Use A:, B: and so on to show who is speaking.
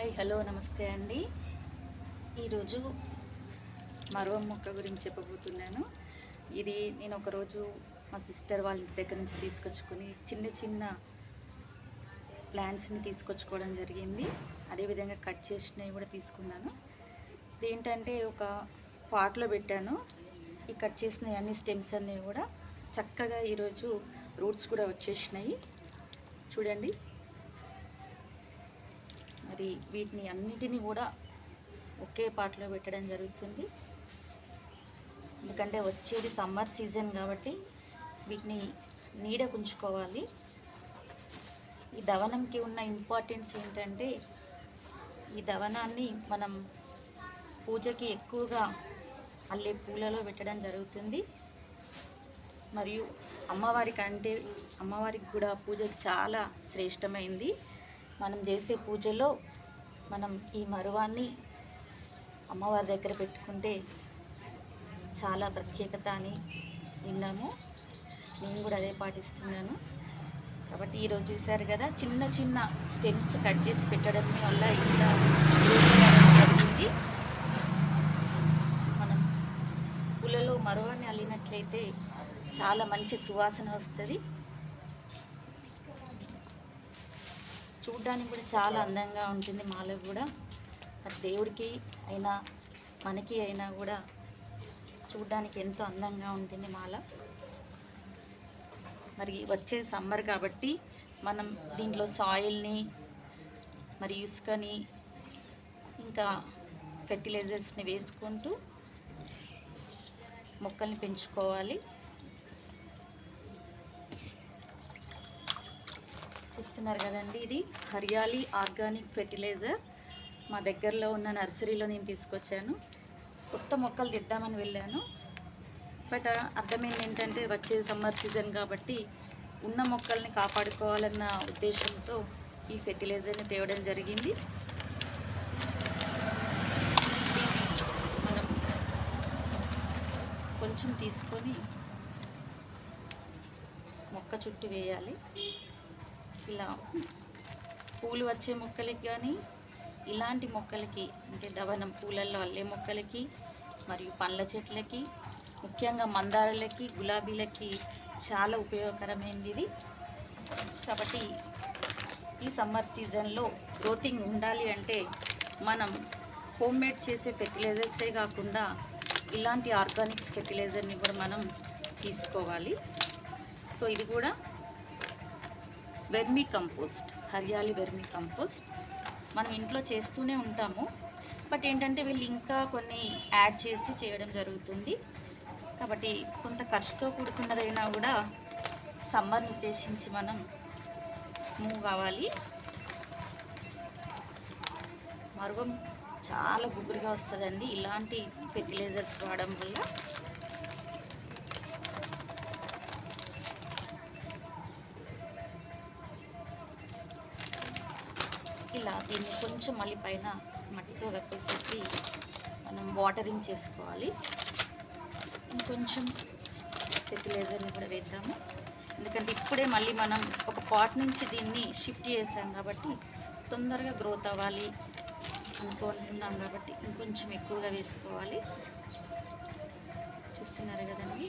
A: Hi hello నమస్తే అండి. ఈరోజు మరవం మొక్క గురించి చెప్పబోతున్నాను. ఇది నేను ఒకరోజు మా సిస్టర్ వాళ్ళ ఇంటి దగ్గర నుంచి తీసుకొచ్చుకొని చిన్న చిన్న ప్లాంట్స్ని తీసుకొచ్చుకోవడం జరిగింది. అదేవిధంగా కట్ చేసినవి కూడా తీసుకున్నాను. ఇదేంటంటే ఒక పాట్లో పెట్టాను. ఈ కట్ చేసిన అన్ని స్టెమ్స్ అన్నీ కూడా చక్కగా ఈరోజు రూట్స్ కూడా వచ్చేసినాయి. చూడండి. మరి వీటిని అన్నిటినీ కూడా ఒకే పాటలో పెట్టడం జరుగుతుంది. ఎందుకంటే వచ్చేది సమ్మర్ సీజన్ కాబట్టి వీటిని నీడ ఉంచుకోవాలి ఈ దవనంకి ఉన్న ఇంపార్టెన్స్ ఏంటంటే ఈ దవనాన్ని మనం పూజకి ఎక్కువగా అల్లే పూలలో పెట్టడం జరుగుతుంది. మరియు అమ్మవారికి అంటే అమ్మవారికి కూడా పూజకి చాలా శ్రేష్టమైంది. మనం చేసే పూజలో మనం ఈ మరువాన్ని అమ్మవారి దగ్గర పెట్టుకుంటే చాలా ప్రత్యేకత అని విన్నాము. నేను కూడా అదే పాటిస్తున్నాను. కాబట్టి ఈరోజు చూశారు కదా చిన్న చిన్న స్టెమ్స్ కట్ చేసి పెట్టడం వల్ల ఇంత జరిగింది. మనం పూలలో మరువాన్ని అల్లినట్లయితే చాలా మంచి సువాసన వస్తుంది. చూడ్డానికి కూడా చాలా అందంగా ఉంటుంది మాల కూడా. దేవుడికి అయినా మనకి అయినా కూడా చూడ్డానికి ఎంతో అందంగా ఉంటుంది మాల. మరి వచ్చే సమ్మర్ కాబట్టి మనం దీంట్లో సాయిల్ని మరి ఇసుకని ఇంకా ఫెర్టిలైజర్స్ని వేసుకుంటూ మొక్కల్ని పెంచుకోవాలి. చూస్తున్నారు కదండి ఇది. Hariyali organic fertiliser. మా దగ్గరలో ఉన్న నర్సరీలో నేను తీసుకొచ్చాను. కొత్త మొక్కలు తెద్దామని వెళ్ళాను. బట్ అర్థమైంది ఏంటంటే వచ్చే సమ్మర్ సీజన్ కాబట్టి ఉన్న మొక్కల్ని కాపాడుకోవాలన్న ఉద్దేశంతో ఈ ఫెర్టిలైజర్ని తేవడం జరిగింది. మనం కొంచెం తీసుకొని మొక్క చుట్టూ వేయాలి. ఇలా పూలు వచ్చే మొక్కలకి కానీ ఇలాంటి మొక్కలకి అంటే దవనం పూలల్లో అల్లే మొక్కలకి మరియు పండ్ల చెట్లకి ముఖ్యంగా మందారలకి గులాబీలకి చాలా ఉపయోగకరమైనది ఇది. కాబట్టి ఈ సమ్మర్ సీజన్లో గ్రోతింగ్ ఉండాలి అంటే మనం హోమ్ మేడ్ చేసే ఫెర్టిలైజర్సే కాకుండా ఇలాంటి ఆర్గానిక్స్ ఫెర్టిలైజర్ని కూడా మనం తీసుకోవాలి. సో ఇది కూడా vermicompost Hariyali vermicompost మనం ఇంట్లో చేస్తూనే ఉంటాము. బట్ ఏంటంటే వీళ్ళు ఇంకా కొన్ని యాడ్ చేసి చేయడం జరుగుతుంది. కాబట్టి కొంత ఖర్చుతో కూడుకున్నదైనా కూడా సమ్మర్ని ఉద్దేశించి మనం మూవ్ కావాలి. మరుగం చాలా గుబురుగా వస్తుందండి. ఇలాంటి ఫెర్టిలైజర్స్ వాడడం వల్ల ఇలా దీన్ని కొంచెం మళ్ళీ పైన మట్టితో కప్పేసేసి మనం వాటరింగ్ చేసుకోవాలి. ఇంకొంచెం ఫెర్టిలైజర్ని కూడా వేద్దాము. ఎందుకంటే ఇప్పుడే మళ్ళీ మనం ఒక పాట్ నుంచి దీన్ని షిఫ్ట్ చేసాం కాబట్టి తొందరగా గ్రోత్ అవ్వాలి అనుకుంటున్నాం కాబట్టి ఇంకొంచెం ఎక్కువగా వేసుకోవాలి. చూస్తున్నారు కదండి?